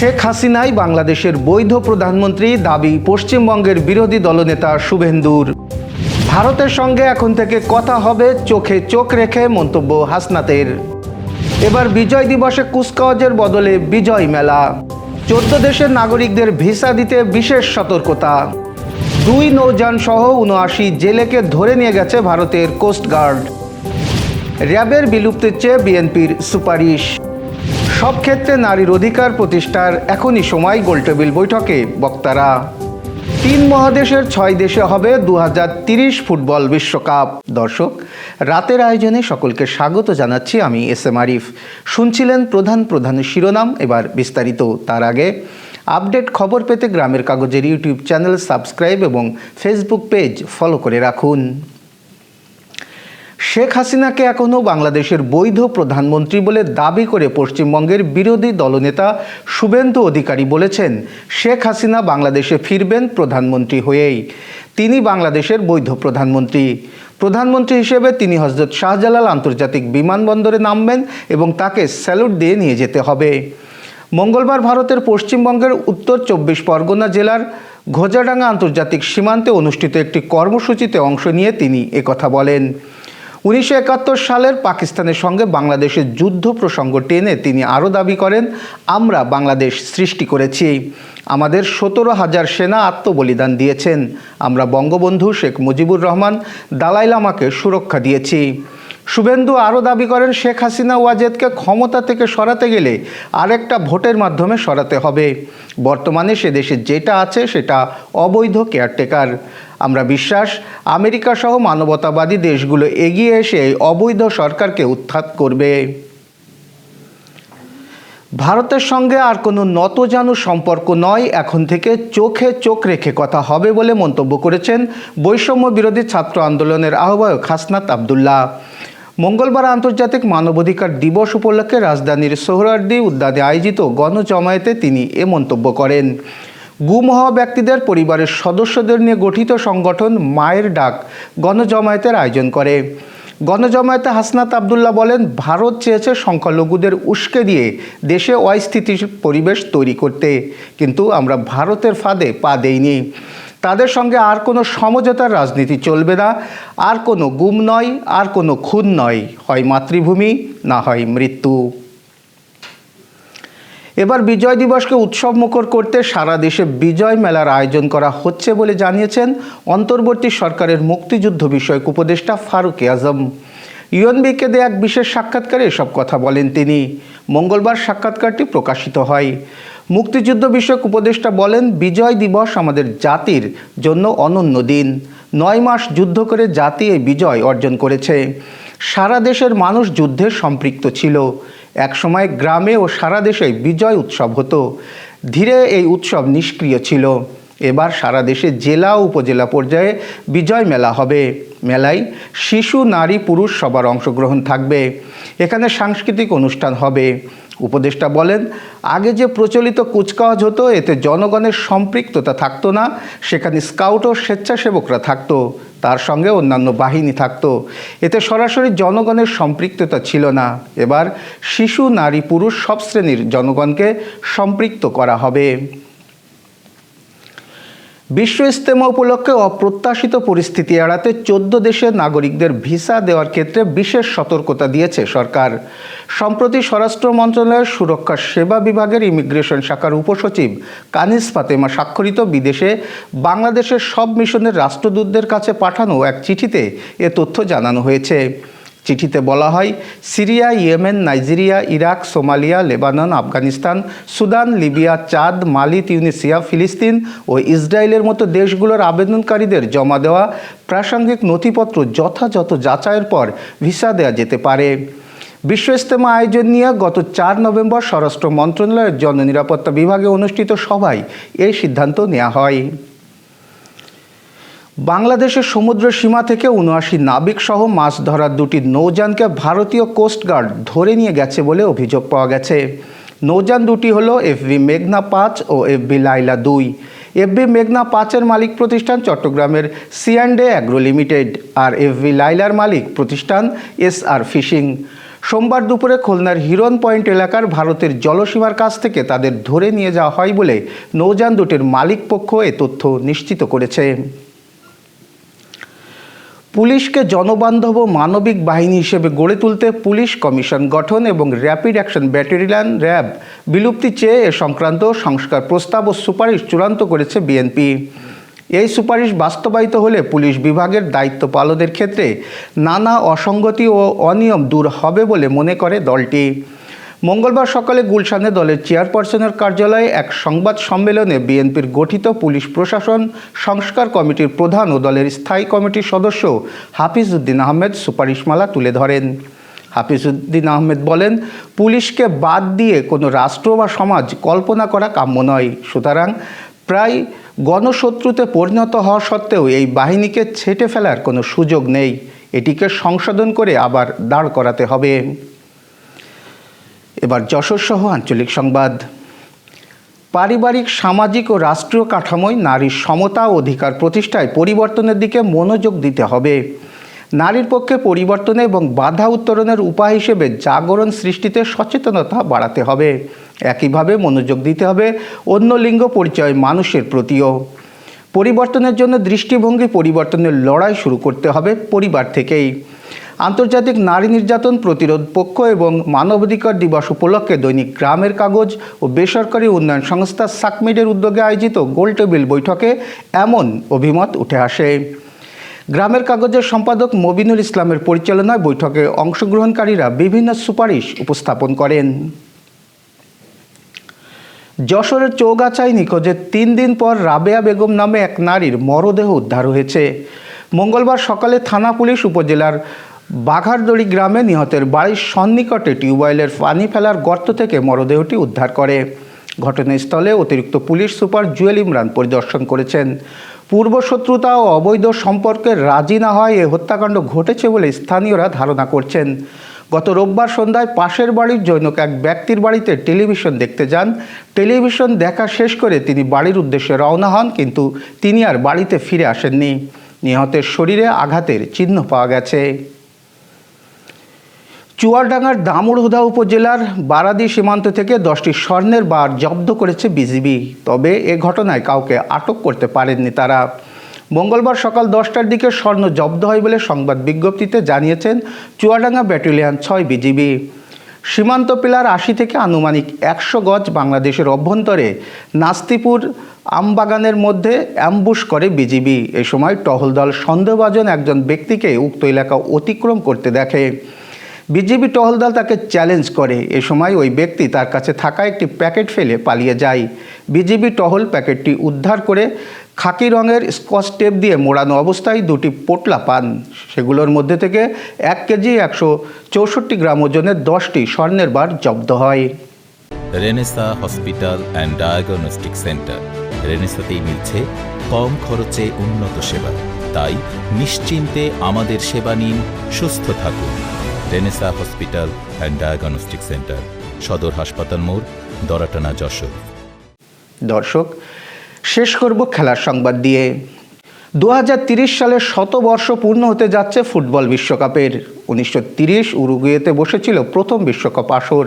শেখ হাসিনাই বাংলাদেশের বৈধ প্রধানমন্ত্রী, দাবি পশ্চিমবঙ্গের বিরোধী দলনেতা শুভেন্দুর। ভারতের সঙ্গে এখন থেকে কথা হবে চোখে চোখ রেখে মন্তব্য হাসনাতের। এবার বিজয় দিবসে কুচকাওয়াজের বদলে বিজয় মেলা। চোদ্দ দেশের নাগরিকদের ভিসা দিতে বিশেষ সতর্কতা। দুই নৌযান সহ উনআশি জেলেকে ধরে নিয়ে গেছে ভারতের কোস্টগার্ড। র্যাবের বিলুপ্তির চেয়ে বিএনপির সুপারিশ। সব ক্ষেত্রে নারীর অধিকার প্রতিষ্ঠার এখনই সময় গোলটেবিল বৈঠকে। বক্তারা, তিন মহাদেশের ছয় দেশে হবে দু ফুটবল বিশ্বকাপ। দর্শক, রাতের আয়োজনে সকলকে স্বাগত জানাচ্ছি আমি এস এম আরিফ। শুনছিলেন প্রধান প্রধান শিরোনাম, এবার বিস্তারিত। তার আগে, আপডেট খবর পেতে গ্রামের কাগজের ইউটিউব চ্যানেল সাবস্ক্রাইব এবং ফেসবুক পেজ ফলো করে রাখুন। শেখ হাসিনাকে এখনও বাংলাদেশের বৈধ প্রধানমন্ত্রী বলে দাবি করে পশ্চিমবঙ্গের বিরোধী দলনেতা শুভেন্দু অধিকারী বলেছেন, শেখ হাসিনা বাংলাদেশে ফিরবেন প্রধানমন্ত্রী হয়েই। তিনি বাংলাদেশের বৈধ প্রধানমন্ত্রী। প্রধানমন্ত্রী হিসেবে তিনি হজরত শাহজালাল আন্তর্জাতিক বিমানবন্দরে নামবেন এবং তাকে স্যালুট দিয়ে নিয়ে যেতে হবে। মঙ্গলবার ভারতের পশ্চিমবঙ্গের উত্তর চব্বিশ পরগনা জেলার ঘোজাডাঙ্গা আন্তর্জাতিক সীমান্তে অনুষ্ঠিত একটি কর্মসূচিতে অংশ নিয়ে তিনি একথা বলেন। উনিশশো একাত্তর সালের পাকিস্তানের সঙ্গে বাংলাদেশের যুদ্ধ প্রসঙ্গ টেনে তিনি আরও দাবি করেন, আমরা বাংলাদেশ সৃষ্টি করেছি। আমাদের সতেরো হাজার সেনা আত্মবলিদান দিয়েছেন। আমরা বঙ্গবন্ধু শেখ মুজিবুর রহমান, দালাই লামাকে সুরক্ষা দিয়েছি। শুভেন্দু আরও দাবি করেন, শেখ হাসিনা ওয়াজেদকে ক্ষমতা থেকে সরাতে গেলে আরেকটা ভোটের মাধ্যমে সরাতে হবে। বর্তমানে সে দেশে যেটা আছে সেটা অবৈধ কেয়ারটেকার। আমরা বিশ্বাস, আমেরিকা সহ মানবতাবাদী দেশগুলো এগিয়ে এসে এই অবৈধ সরকারকে উৎখাত করবে। ভারতের সঙ্গে আর কোনো নতজানু সম্পর্ক নয়, এখন থেকে চোখে চোখ রেখে কথা হবে বলে মন্তব্য করেছেন বৈষম্য বিরোধী ছাত্র আন্দোলনের আহ্বায়ক হাসনাত আবদুল্লাহ। মঙ্গলবার আন্তর্জাতিক মানবাধিকার দিবস উপলক্ষে রাজধানীর সোহরার্দি উদ্যানে আয়োজিত গণজমায়েতে তিনি এ মন্তব্য করেন। গুম হওয়া ব্যক্তিদের পরিবারের সদস্যদের নিয়ে গঠিত সংগঠন মায়ের ডাক গণজমায়েতের আয়োজন করে। গণজমায়েতে হাসনাত আবদুল্লাহ বলেন, ভারত চেয়েছে সংখ্যালঘুদের উস্কে দিয়ে দেশে অস্থিতির পরিবেশ তৈরি করতে, কিন্তু আমরা ভারতের ফাঁদে পা দেইনি। তাদের সঙ্গে আর কোনো সমঝোতার রাজনীতি চলবে না, আর কোনো গুম নয়, আর কোনো খুন নয়। হয় মাতৃভূমি, না হয় মৃত্যু। এবার বিজয় দিবসকে উৎসবমুখর করতে সারা দেশে বিজয় মেলার আয়োজন করা হচ্ছে বলে জানিয়েছেন অন্তর্বর্তী সরকারের মুক্তিযুদ্ধ বিষয়ক উপদেষ্টা ফারুক আজম। ইউএনবিকে দেয়া এক বিশেষ সাক্ষাৎকারে এসব কথা বলেন তিনি। মঙ্গলবার সাক্ষাৎকারটি প্রকাশিত হয়। মুক্তিযুদ্ধ বিষয়ক উপদেষ্টা বলেন, বিজয় দিবস আমাদের জাতির জন্য অনন্য দিন। নয় মাস যুদ্ধ করে জাতি এই বিজয় অর্জন করেছে। সারা দেশের মানুষ যুদ্ধে সম্পৃক্ত ছিল। একসময় গ্রামে ও সারা দেশে বিজয় উৎসব হতো। ধীরে এই উৎসব নিষ্ক্রিয় ছিল। এবার সারা দেশে জেলা উপজেলা পর্যায়ে বিজয় মেলা হবে। মেলায় শিশু, নারী, পুরুষ সবার অংশগ্রহণ থাকবে। এখানে সাংস্কৃতিক অনুষ্ঠান হবে। উপদেষ্টা বলেন, আগে যে প্রচলিত কুচকাওয়াজ হতো, এতে জনগণের সম্পৃক্ততা থাকতো না, সেখানে স্কাউট ও স্বেচ্ছাসেবকরা থাকতো, তার সঙ্গে অন্যান্য বাহিনী থাকতো। এতে সরাসরি জনগণের সম্পৃক্ততা ছিল না। এবার শিশু, নারী, পুরুষ সব শ্রেণির জনগণকে সম্পৃক্ত করা হবে। বিশ্ব ইস্তেমা উপলক্ষে অপ্রত্যাশিত পরিস্থিতি এড়াতে চোদ্দ দেশের নাগরিকদের ভিসা দেওয়ার ক্ষেত্রে বিশেষ সতর্কতা দিয়েছে সরকার। সম্প্রতি স্বরাষ্ট্র মন্ত্রণালয়ের সুরক্ষা সেবা বিভাগের ইমিগ্রেশন শাখার উপসচিব কানিস ফাতেমা স্বাক্ষরিত বিদেশে বাংলাদেশের সব মিশনের রাষ্ট্রদূতদের কাছে পাঠানো এক চিঠিতে এ তথ্য জানানো হয়েছে। চিঠিতে বলা হয়, Syria, Yemen, Nigeria, Iraq, Somalia, Lebanon, Afghanistan, Sudan, Libya, Chad, Mali, Tunisia, ফিলিস্তিন ও ইসরায়েলের মতো দেশগুলোর আবেদনকারীদের জমা দেওয়া প্রাসঙ্গিক নথিপত্র যথাযথ যাচাইয়ের পর ভিসা দেওয়া যেতে পারে। বিশ্ব ইস্তেমা আয়োজন নিয়ে গত চার নভেম্বর স্বরাষ্ট্র মন্ত্রণালয়ের জননিরাপত্তা বিভাগে অনুষ্ঠিত সভায় এই সিদ্ধান্ত নেওয়া হয়। বাংলাদেশের সমুদ্র সীমা থেকে উনআশি নাবিক সহ মাছ ধরার দুটি নৌযানকে ভারতীয় কোস্টগার্ড ধরে নিয়ে গেছে বলে অভিযোগ পাওয়া গেছে। নৌযান দুটি হলো এফবি মেঘনা পাঁচ ও এফবি লাইলা দুই। এফবি মেঘনা পাঁচের মালিক প্রতিষ্ঠান চট্টগ্রামের সিঅ্যান্ডে অ্যাগ্রো লিমিটেড আর এফবি লাইলার মালিক প্রতিষ্ঠান এস আর ফিশিং। সোমবার দুপুরে খুলনার হিরন পয়েন্ট এলাকার ভারতের জলসীমার কাছ থেকে তাদের ধরে নিয়ে যাওয়া হয় বলে নৌযান দুটির মালিক পক্ষ এ তথ্য নিশ্চিত করেছে। পুলিশকে জনবান্ধব ও মানবিক বাহিনী হিসেবে গড়ে তুলতে পুলিশ কমিশন গঠন এবং র্যাপিড অ্যাকশন ব্যাটালিয়ান, র্যাব বিলুপ্তি চেয়ে এ সংক্রান্ত সংস্কার প্রস্তাব ও সুপারিশ চূড়ান্ত করেছে বিএনপি। এই সুপারিশ বাস্তবায়িত হলে পুলিশ বিভাগের দায়িত্ব পালনের ক্ষেত্রে নানা অসঙ্গতি ও অনিয়ম দূর হবে বলে মনে করে দলটি। মঙ্গলবার সকালে গুলশানে দলের চেয়ারপারসনের কার্যালয়ে এক সংবাদ সম্মেলনে বিএনপির গঠিত পুলিশ প্রশাসন, সংস্কার কমিটির প্রধান ও দলের স্থায়ী কমিটির সদস্য হাফিজউদ্দিন আহমেদ সুপারিশমালা তুলে ধরেন। হাফিজউদ্দিন আহমেদ বলেন, পুলিশকে বাদ দিয়ে কোনো রাষ্ট্র বা সমাজ কল্পনা করা কাম্য নয়। সুতরাং প্রায় গণশত্রুতে পরিণত হওয়া সত্ত্বেও এই বাহিনীকে ছেটে ফেলার কোনো সুযোগ নেই। এটিকে সংশোধন করে আবার দাঁড় করাতে হবে। এবার যশোর সহ আঞ্চলিক সংবাদ। পারিবারিক, সামাজিক ও রাষ্ট্রীয় কাঠামোয় নারীর সমতা ও অধিকার প্রতিষ্ঠায় পরিবর্তনের দিকে মনোযোগ দিতে হবে। নারীর পক্ষে পরিবর্তনে এবং বাধা উত্তরণের উপায় হিসেবে জাগরণ সৃষ্টিতে সচেতনতা বাড়াতে হবে। একইভাবে মনোযোগ দিতে হবে অন্য লিঙ্গ পরিচয় মানুষের প্রতিও। পরিবর্তনের জন্য দৃষ্টিভঙ্গি পরিবর্তনের লড়াই শুরু করতে হবে পরিবার থেকেই। আন্তর্জাতিক নারী নির্যাতন প্রতিরোধ পক্ষ এবং মানবাধিকার দিবস উপলক্ষে দৈনিক গ্রামের কাগজ ও বেসরকারি উন্নয়ন সংস্থা সাকমিডের উদ্যোগে আয়োজিত গোলটেবিল বৈঠকে এমন অভিমত উঠে আসে। গ্রামের কাগজের সম্পাদক মবিনুল ইসলামের পরিচালনায় বৈঠকে অংশগ্রহণকারীরা বিভিন্ন সুপারিশ উপস্থাপন করেন। যশোরের চৌগাছায় নিখোঁজের তিন দিন পর রাবেয়া বেগম নামে এক নারীর মরদেহ উদ্ধার হয়েছে। মঙ্গলবার সকালে থানা পুলিশ উপজেলার বাঘারদড়ি গ্রামে নিহতের বাড়ির সন্নিকটে টিউবওয়েলের পানি ফেলার গর্ত থেকে মরদেহটি উদ্ধার করে। ঘটনাস্থলে অতিরিক্ত পুলিশ সুপার জুয়েল ইমরান পরিদর্শন করেছেন। পূর্বশত্রুতা ও অবৈধ সম্পর্কে রাজি না হয় এ হত্যাকাণ্ড ঘটেছে বলে স্থানীয়রা ধারণা করছেন। গত রোববার সন্ধ্যায় পাশের বাড়ির জৈনক এক ব্যক্তির বাড়িতে টেলিভিশন দেখতে যান। টেলিভিশন দেখা শেষ করে তিনি বাড়ির উদ্দেশ্যে রওনা হন, কিন্তু তিনি আর বাড়িতে ফিরে আসেননি। নিহতের শরীরে আঘাতের চিহ্ন পাওয়া গেছে। চুয়ারডাঙ্গার দামুড়হুদা উপজেলার বারাদি সীমান্ত থেকে দশটি স্বর্ণের বার জব্দ করেছে বিজিবি। তবে এ ঘটনায় কাউকে আটক করতে পারেননি তারা। মঙ্গলবার সকাল দশটার দিকে স্বর্ণ জব্দ হয় বলে সংবাদ বিজ্ঞপ্তিতে জানিয়েছেন চুয়াডাঙ্গা ব্যাটালিয়ন ছয় বিজিবি। সীমান্ত পিলার আশি থেকে আনুমানিক একশো গজ বাংলাদেশের অভ্যন্তরে নাস্তিপুর আমবাগানের মধ্যে অ্যাম্বুশ করে বিজিবি। এ সময় টহল দল সন্দেহভাজন একজন ব্যক্তিকে উক্ত এলাকা অতিক্রম করতে দেখে। বিজেপি টহল দল তাকে চ্যালেঞ্জ করে। এ সময় ওই ব্যক্তি তার কাছে থাকা একটি প্যাকেট ফেলে পালিয়ে যায়। বিজেপি টহল প্যাকেটটি উদ্ধার করে খাকি রঙের স্কচ টেপ দিয়ে মোড়ানো অবস্থায় দুটি পোটলা পান। সেগুলোর মধ্যে থেকে এক কেজি একশো চৌষট্টি গ্রাম ওজনের দশটি স্বর্ণের বার জব্দ হয়। Renaissance hospital and diagnostic centre. রেনেসাতেই মিলছে কম খরচে উন্নত সেবা। তাই নিশ্চিন্তে আমাদের সেবা নিন, সুস্থ থাকুন। Renaissance hospital and diagnostic centre, সদর হাসপাতাল মোড়, দরাটানা, যশোর। দর্শক, শেষ করব খেলার সংবাদ দিয়ে। দু সালের শতবর্ষ পূর্ণ হতে যাচ্ছে ফুটবল বিশ্বকাপের। উনিশশো তিরিশ উরুগুয়েতে বসেছিল প্রথম বিশ্বকাপ আসর।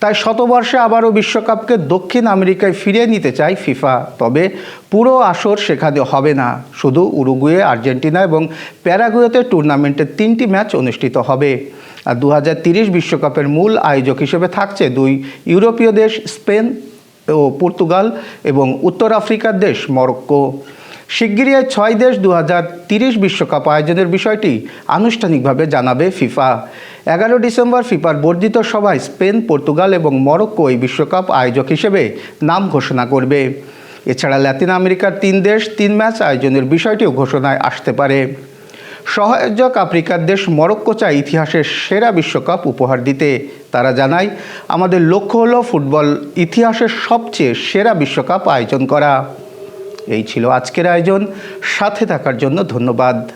তাই শতবর্ষে আবারও বিশ্বকাপকে দক্ষিণ আমেরিকায় ফিরিয়ে নিতে চায় ফিফা। তবে পুরো আসর সেখানে হবে না। শুধু উরুগুয়ে, আর্জেন্টিনা এবং প্যারাগুয়েতে টুর্নামেন্টের তিনটি ম্যাচ অনুষ্ঠিত হবে। আর দু বিশ্বকাপের মূল আয়োজক হিসেবে থাকছে দুই ইউরোপীয় দেশ, স্পেন ও পর্তুগাল এবং উত্তর আফ্রিকার দেশ, মরক্কো। শিগগিরই ছয় দেশ দু বিশ্বকাপ আয়োজনের বিষয়টি আনুষ্ঠানিকভাবে জানাবে ফিফা। এগারো ডিসেম্বর ফিফার বর্ধিত সভায় স্পেন, পর্তুগাল এবং মরক্কো এই বিশ্বকাপ আয়োজক হিসেবে নাম ঘোষণা করবে। এছাড়া ল্যাতিন আমেরিকার তিন দেশ, তিন ম্যাচ আয়োজনের বিষয়টিও ঘোষণায় আসতে পারে। সহায়ক আফ্রিকার দেশ মরক্কো চায় ইতিহাসের সেরা বিশ্বকাপ উপহার দিতে। তারা জানায়, আমাদের লক্ষ্য হলো ফুটবল ইতিহাসের সবচেয়ে সেরা বিশ্বকাপ আয়োজন করা। এই ছিল আজকের আয়োজন। সাথে থাকার জন্য ধন্যবাদ।